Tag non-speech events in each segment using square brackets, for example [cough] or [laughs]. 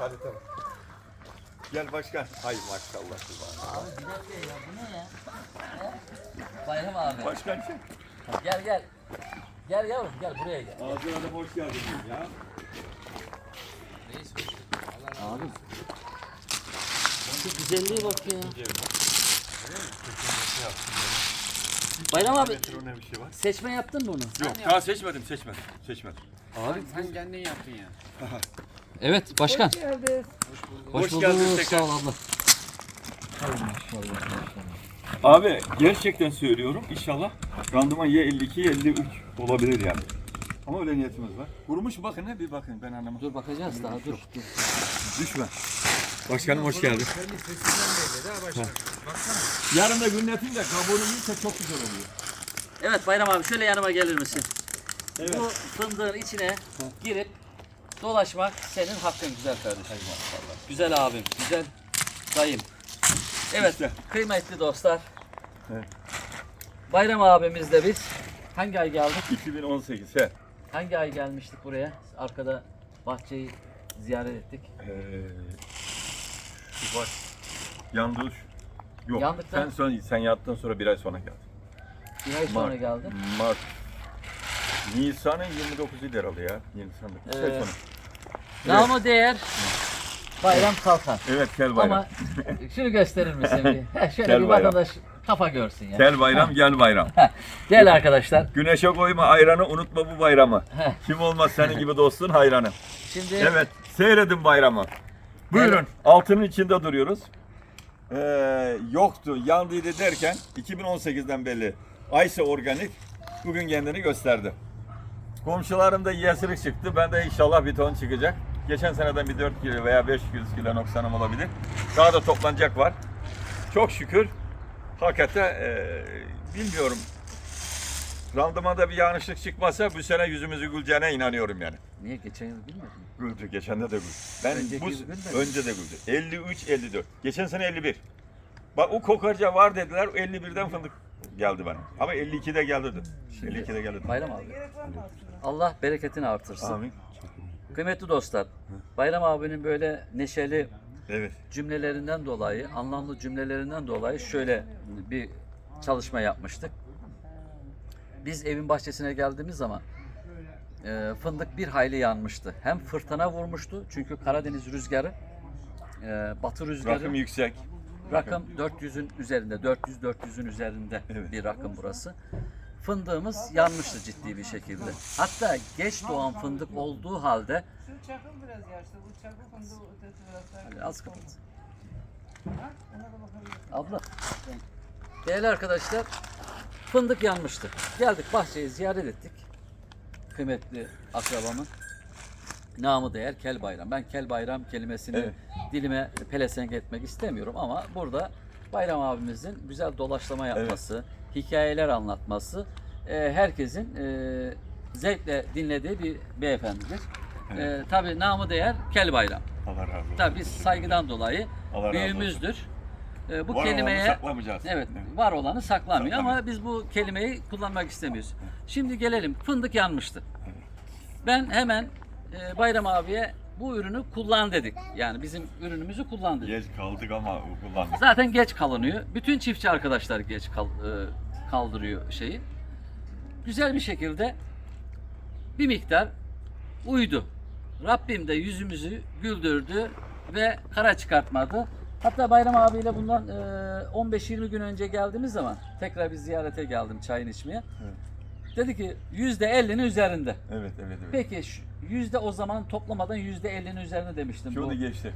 Hadi tamam. Gel başkan. Hay maşallah. Abi bir dakika ya bu ne ya? He? Bayram abi. Başkan çek. Gel gel. Gel yavrum gel buraya gel. Ağzına da hoş geldin ya. Abi. Şu güzelliğe bak ya. Bayram abi Metrone bir şey var. seçme yaptın mı onu? Yok daha seçmedim seçmedim. Seçmedim. Abi. Sen kendin yaptın ya. [laughs] Evet başkan. Hoş Hoş bulduk. geldiniz tekrar. Sağ ol abla. Abi gerçekten söylüyorum inşallah randıman ya 52 ya 53 olabilir yani. Ama öyle niyetimiz var. Kurumuş mu bakın ne bir bakın ben anlamadım. Dur bakacağız daha dur. dur. Düşme. Başkanım hoş geldin. Yarın da günletin de kabuğunu yiyse çok güzel oluyor. Evet Bayram abi şöyle yanıma gelir misin? Evet. Bu fındığın içine girip dolaşmak senin hakkın güzel kardeşim. Güzel abim, güzel dayım. Evet İşte. kıymetli dostlar. Evet. Bayram abimizle biz hangi ay geldik? 2018 he. Hangi ay gelmiştik buraya? Arkada bahçeyi ziyaret ettik. Ee, Şubat. Yandığı Yok. Yandıktan- Sen, son, sen yattın sonra bir ay sonra geldin. Bir ay sonra Mart. geldim. Mart. Nisan'ın 29'u herhalde ya. Nisan'da. Bir ay Ee, sonra. Namı değer Bayram Kalkan. Evet Kel Bayram. Ama şunu gösterir misin bir? [laughs] Heh, Şöyle Gel bir bayram. vatandaş kafa görsün ya. Kel Bayram gel bayram. Değerli arkadaşlar. Güneşe koyma ayranı unutma bu bayramı. Heh. Kim olmaz senin gibi dostun hayranı. Şimdi Evet seyredin bayramı. Buyurun Evet. altının içinde duruyoruz. Ee, yoktu yandıydı derken 2018'den belli Ayse Organik bugün kendini gösterdi. Komşularım da yesirlik çıktı. Ben de inşallah bir ton çıkacak. Geçen seneden bir 4 kilo veya 500 kilo noksanım olabilir. Daha da toplanacak var. Çok şükür hakikaten ee, bilmiyorum. Randımanda bir yanlışlık çıkmasa bu sene yüzümüzü güleceğine inanıyorum yani. niye geçen yıl bilmedin? mi? Güldü. Geçen de de güldü. Ben Önceki bu yıl gülmedi. önce de güldü. 53 54. Geçen sene 51. Bak o kokarca var dediler. 51'den fındık geldi bana. Ama 52'de geldi. 52'de geldi. Bayram abi. Allah bereketini artırsın. Amin. Kıymetli dostlar, Bayram abinin böyle neşeli Evet. cümlelerinden dolayı, anlamlı cümlelerinden dolayı şöyle bir çalışma yapmıştık. Biz evin bahçesine geldiğimiz zaman e, fındık bir hayli yanmıştı. Hem fırtına vurmuştu çünkü Karadeniz rüzgarı, e, batı rüzgarı. Rakım yüksek. Rakım 400'ün üzerinde, 400-400'ün üzerinde Evet. bir rakım burası. Fındığımız yanmıştı ciddi bir şekilde. Hatta geç doğan fındık olduğu halde Şu çakıl biraz yaşlı. Bu çakıl fındığı ötesi biraz daha. Hadi az kapat. Ha, ona da bakabilirsin. Abla. Değerli arkadaşlar, fındık yanmıştı. Geldik bahçeyi ziyaret ettik. Kıymetli akrabamın namı değer Kel Bayram. Ben Kel Bayram kelimesini Evet. dilime pelesenk etmek istemiyorum ama burada Bayram abimizin güzel dolaşlama yapması, hikayeler anlatması e, herkesin e, zevkle dinlediği bir beyefendidir. E, Tabii namı değer Kel Bayram. Allah razı olsun. Tabii biz saygıdan dolayı Allah büyüğümüzdür. Ee, bu Var olanı kelimeye saklamayacağız. evet var olanı saklamıyor ama biz bu kelimeyi kullanmak istemiyoruz. Şimdi gelelim fındık yanmıştı. Ben hemen e, Bayram abiye bu ürünü kullan dedik. Yani bizim ürünümüzü kullan dedik. Geç kaldık ama kullandık. Zaten geç kalınıyor. Bütün çiftçi arkadaşlar geç kal- e, kaldırıyor şeyi. Güzel bir şekilde bir miktar uydu. Rabbim de yüzümüzü güldürdü ve kara çıkartmadı. Hatta Bayram abiyle bundan e, 15-20 gün önce geldiğimiz zaman tekrar bir ziyarete geldim çayın içmeye. Dedi ki %50'nin üzerinde. Evet evet evet. Peki şu- yüzde o zaman toplamadan %50'nin üzerinde demiştim. Bu Şimdi geçti.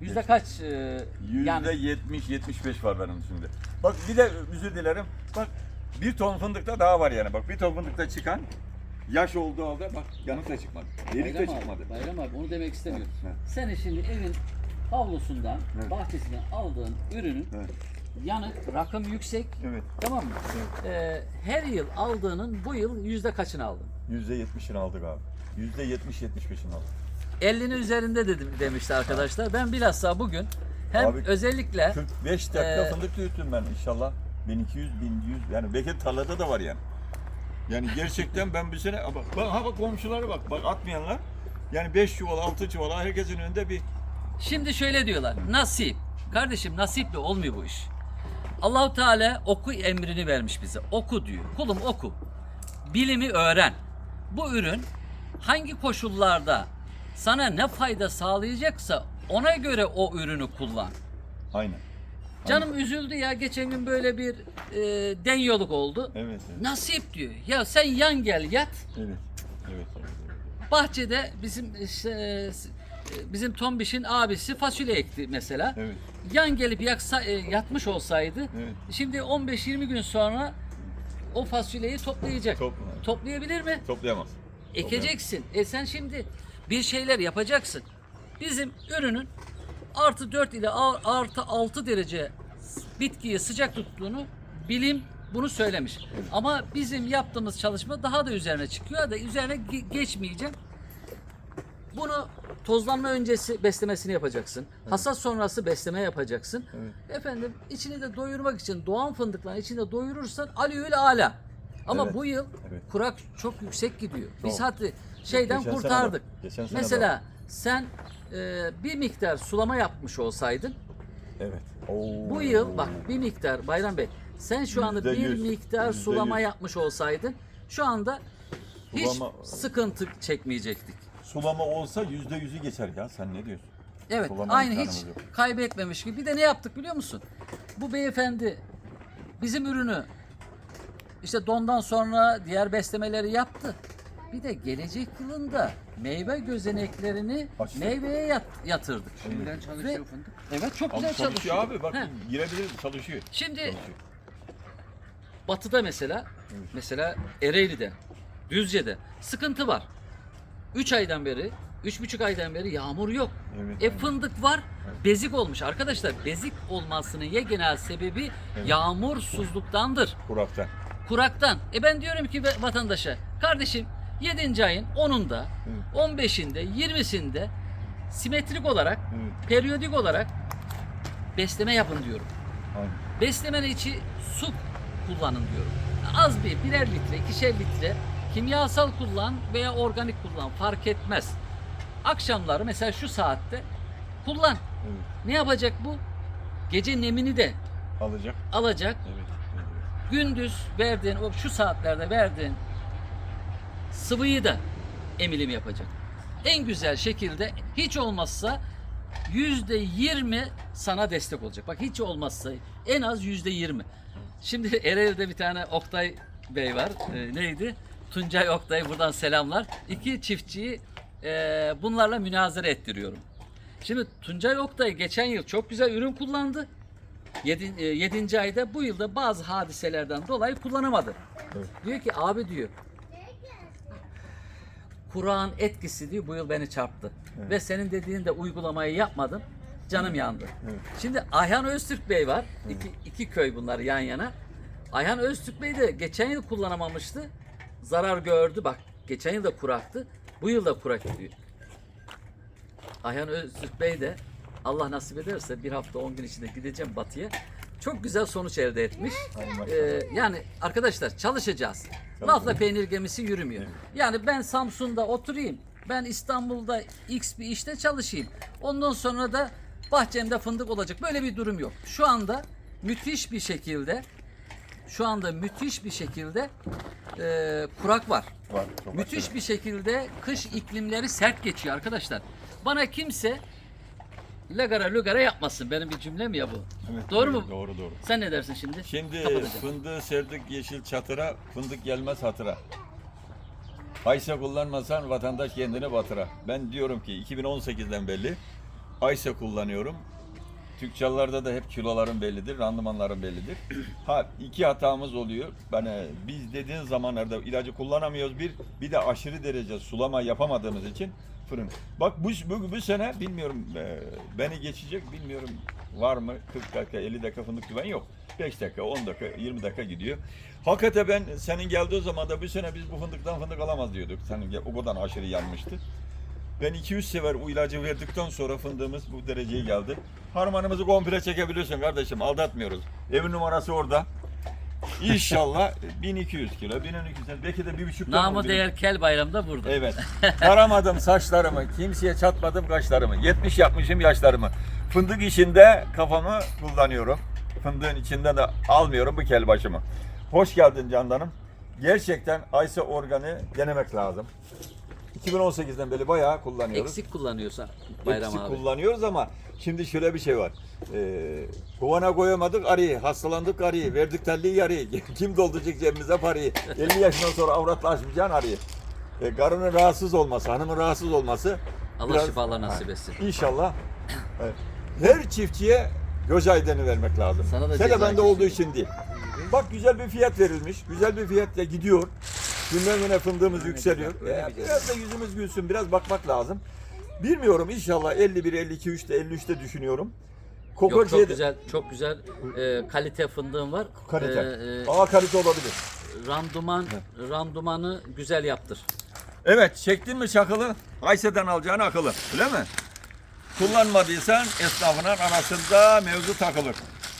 yüzde kaç? e, Yüzde yani 70-75 var benim şimdi. Bak bir de özür dilerim. Bak bir ton fındıkta daha var yani. Bak bir ton fındıkta çıkan yaş olduğu halde bak yanık da çıkmadı. Delik de Bayram çıkmadı. abi, Bayram abi onu demek istemiyorum. Senin şimdi evin havlusundan, Evet. bahçesinden aldığın ürünün Evet. Yanık, rakım yüksek, Evet. tamam mı? Ee, her yıl aldığının bu yıl yüzde kaçını aldın? Yüzde yetmişini aldık abi. Yüzde yetmiş yetmiş beşini aldık. 50'inin üzerinde dedim demişti arkadaşlar. Ben bilhassa bugün hem Abi, özellikle 45 dakika Ee, fındık tüyüttüm ben inşallah. 1200, 1100 yani belki tarlada da var yani. Yani gerçekten ben bir sene bak, bak ha bak komşulara bak bak atmayanlar yani 5 çuval 6 çuval herkesin önünde bir Şimdi şöyle diyorlar. Nasip. Kardeşim nasiple olmuyor bu iş. Allahu Teala oku emrini vermiş bize. Oku diyor. Kulum oku. Bilimi öğren. Bu ürün hangi koşullarda sana ne fayda sağlayacaksa ona göre o ürünü kullan. Aynen. Canım üzüldü ya geçen gün böyle bir e, denyoluk oldu. Evet, evet. Nasip diyor. Ya sen yan gel yat. Evet. Evet. evet, evet. Bahçede bizim işte, bizim Tombiş'in abisi fasulye ekti mesela. Evet. Yan gelip yaksa, e, yatmış olsaydı Evet. şimdi 15-20 gün sonra o fasulyeyi toplayacak. Topla- Toplayabilir mi? Toplayamaz. Ekeceksin. E sen şimdi bir şeyler yapacaksın. Bizim ürünün artı 4 ile artı 6 derece bitkiyi sıcak tuttuğunu bilim bunu söylemiş. Ama bizim yaptığımız çalışma daha da üzerine çıkıyor da üzerine ge- geçmeyeceğim. Bunu tozlanma öncesi beslemesini yapacaksın. Hasat sonrası besleme yapacaksın. Efendim içini de doyurmak için doğan fındıkların içinde doyurursan alüül ala. Ama Evet. bu yıl Evet. kurak çok yüksek gidiyor. Biz Çok. hadi şeyden Geçen sene kurtardık. bak, geçen sene Mesela sen e, bir miktar sulama yapmış olsaydın Evet. Oo. bu yıl bak bir miktar Bayram Bey sen şu anda Yüzde bir yüz, miktar yüzde sulama yüz. yapmış olsaydın şu anda hiç Sulama- sıkıntı çekmeyecektik. Sulama olsa yüzde yüzü geçer ya. Sen ne diyorsun? Evet Sulama aynı hiç imkanımız yok. kaybetmemiş gibi. Bir de ne yaptık biliyor musun? Bu beyefendi bizim ürünü işte dondan sonra diğer beslemeleri yaptı. Bir de gelecek yılında meyve gözeneklerini Açtı. meyveye yat- yatırdık. Şimdiden çalışıyor fındık. Evet çok Abi güzel çalışıyor, çalışıyor. abi. Bak He. girebilir çalışıyor. Şimdi Çalışıyor. batıda mesela mesela Ereğli'de, Düzce'de sıkıntı var. 3 aydan beri, üç buçuk aydan beri yağmur yok. Evet, e fındık var, bezik olmuş. Arkadaşlar bezik olmasının yegane sebebi yağmursuzluktandır. Kuraktan. Kuraktan. E ben diyorum ki vatandaşa, kardeşim 7. ayın 10'unda, 15'inde, 20'sinde simetrik olarak, Evet. periyodik olarak besleme yapın diyorum. Aynen. Beslemenin içi su kullanın diyorum. Az bir birer litre, ikişer litre kimyasal kullan veya organik kullan fark etmez. Akşamları mesela şu saatte kullan. Evet. Ne yapacak bu? Gece nemini de Alacak. alacak. Evet. evet. Gündüz verdiğin o şu saatlerde verdiğin sıvıyı da emilim yapacak. En güzel şekilde hiç olmazsa yüzde yirmi sana destek olacak. Bak hiç olmazsa en az yüzde yirmi. Şimdi Ereğli'de bir tane Oktay Bey var. Ee, neydi? Tuncay Oktay buradan selamlar. İki çiftçiyi e, bunlarla münazara ettiriyorum. Şimdi Tuncay Oktay geçen yıl çok güzel ürün kullandı. 7. 7. ayda bu yılda bazı hadiselerden dolayı kullanamadı. Evet. Diyor ki abi diyor Kur'an etkisi diyor bu yıl beni çarptı. Ve senin dediğin de uygulamayı yapmadım. Canım yandı. Evet. Şimdi Ayhan Öztürk Bey var. İki, iki köy bunlar yan yana. Ayhan Öztürk Bey de geçen yıl kullanamamıştı. Zarar gördü. Bak geçen yıl da kuraktı. Bu yıl da kurak gidiyor. Ayhan Öztürk Bey de Allah nasip ederse bir hafta 10 gün içinde gideceğim Batı'ya. Çok güzel sonuç elde etmiş. Ee, yani arkadaşlar çalışacağız. Lafla peynir gemisi yürümüyor. Yani ben Samsun'da oturayım. Ben İstanbul'da X bir işte çalışayım. Ondan sonra da bahçemde fındık olacak. Böyle bir durum yok. Şu anda müthiş bir şekilde şu anda müthiş bir şekilde e, kurak var. Var. Çok Müthiş aşırı. bir şekilde kış iklimleri sert geçiyor arkadaşlar. Bana kimse lagara lugara yapmasın. Benim bir cümlem ya bu. Evet, Doğru evet, mu? Doğru doğru. Sen ne dersin şimdi? Şimdi Kapatacağım. fındığı serdik yeşil çatıra, fındık gelmez hatıra. Aysa kullanmasan vatandaş kendini batıra. Ben diyorum ki 2018'den belli Aysa kullanıyorum. Tüccarlarda da hep kiloların bellidir, randımanların bellidir. [clears throat] Ha iki hatamız oluyor. Yani biz dediğin zamanlarda ilacı kullanamıyoruz bir, bir de aşırı derece sulama yapamadığımız için fırın. Bak bu, bu, bu sene bilmiyorum e, beni geçecek bilmiyorum var mı 40 dakika 50 dakika fındık güven yok. 5 dakika 10 dakika 20 dakika gidiyor. Hakikaten ben senin geldiği zaman da bu sene biz bu fındıktan fındık alamaz diyorduk. Senin o kadar aşırı yanmıştı. Ben 200 sefer o ilacı verdikten sonra fındığımız bu dereceye geldi. Harmanımızı komple çekebiliyorsun kardeşim aldatmıyoruz. Evin numarası orada. İnşallah [laughs] 1200 kilo, 1200 kilo, belki de bir buçuk ton Namı olacak. değer kel bayramda burada. Evet. [laughs] Taramadım saçlarımı, kimseye çatmadım kaşlarımı. 70 yapmışım yaşlarımı. Fındık işinde kafamı kullanıyorum. Fındığın içinde de almıyorum bu kel başımı. Hoş geldin Candan'ım. Gerçekten Ayse organı denemek lazım. 2018'den beri bayağı kullanıyoruz. Eksik kullanıyorsa bayram Eksik abi. kullanıyoruz ama şimdi şöyle bir şey var. Ee, kovana koyamadık arıyı, hastalandık arıyı, verdik telliyi arıyı. [laughs] Kim dolduracak cebimize parayı? 50 yaşından sonra avratlaşmayacaksın arıyı. E, karının rahatsız olması, hanımın rahatsız olması Allah biraz- şifalar nasip etsin. İnşallah. Evet. Her çiftçiye göz aydını vermek lazım. Sana da ceza bende olduğu için değil. Bak güzel bir fiyat verilmiş. Güzel bir fiyatla gidiyor. Günden güne fındığımız yükseliyor. E, biraz da yüzümüz gülsün. Biraz bakmak lazım. Bilmiyorum inşallah 51, 52, 3'te 53'te düşünüyorum. Kokorcuya çok güzel, çok güzel e, kalite fındığım var. kalite. E, e, Aa kalite olabilir. randuman, randumanı güzel yaptır. Evet çektin mi çakılı? Ayşe'den alacağın akıllı. Öyle mi? Kullanmadıysan esnafının arasında mevzu takılır.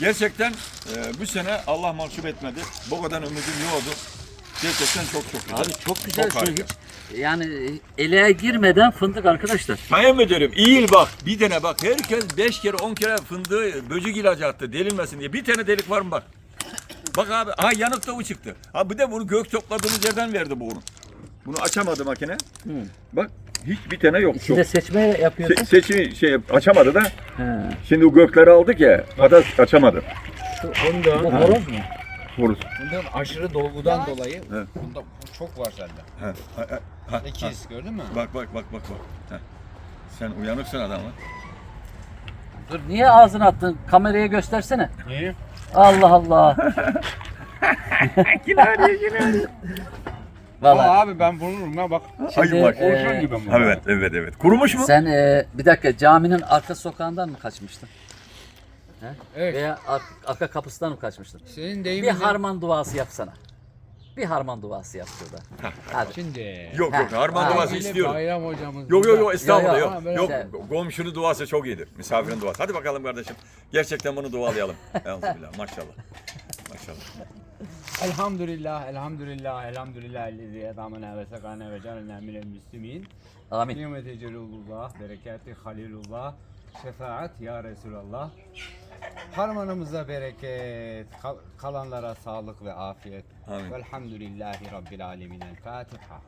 Gerçekten e, bu sene Allah mahcup etmedi. Bu kadar ümidim yoktu. Gerçekten çok çok güzel. Abi çok güzel Çok şey harika. hiç yani eleğe girmeden fındık arkadaşlar. Sayın müdürüm iyi bak bir tane bak herkes 5 kere 10 kere fındığı böcek ilacı attı delilmesin diye. Bir tane delik var mı bak. Bak abi ha yanık da bu çıktı. Ha bir de bunu gök topladığımız yerden verdi bu onu. Bunu açamadı makine. Bak hiç bir tane yok. İçinde seçme yapıyorsun. Se- seçimi şey açamadı da He. şimdi o gökleri aldık ya patates açamadı. Bu horoz mu? Vuruz. fındığın aşırı dolgudan dolayı Evet. bunda çok var sende. Ha, ha, ha, ha, İkiz gördün mü? Bak bak bak bak bak. Sen uyanıksın adam lan. Dur niye ağzını attın? Kameraya göstersene. Niye? Allah Allah. [laughs] Vallahi Aa, abi ben vururum ya bak. Şimdi, bak. e, Kurşun gibi bu. Evet evet evet. Kurumuş mu? sen e, bir dakika caminin arka sokağından mı kaçmıştın? He? Evet. Veya ar- arka kapısından mı kaçmıştın? Senin Bir deyimin harman duası yapsana. Bir harman duası yap şurada. [laughs] Hadi. Şimdi. Yok yok Ha. harman Ha. duası istiyorum. Bayram hocamız. Yok yok yok estağfurullah Yok, yok. yok. Yok, komşunun duası çok iyidir. Misafirin duası. Hadi bakalım kardeşim. Gerçekten bunu dualayalım. [laughs] Elhamdülillah maşallah. Maşallah. Elhamdülillah, elhamdülillah, elhamdülillah. Ellezi edamena ve sekana ve canena minel müslimin. Amin. Nimeti celulullah, berekati halilullah, şefaat ya Resulallah. Harmanımıza bereket, kal- kalanlara sağlık ve afiyet. Amin. Velhamdülillahi Rabbil alemin. El Fatiha.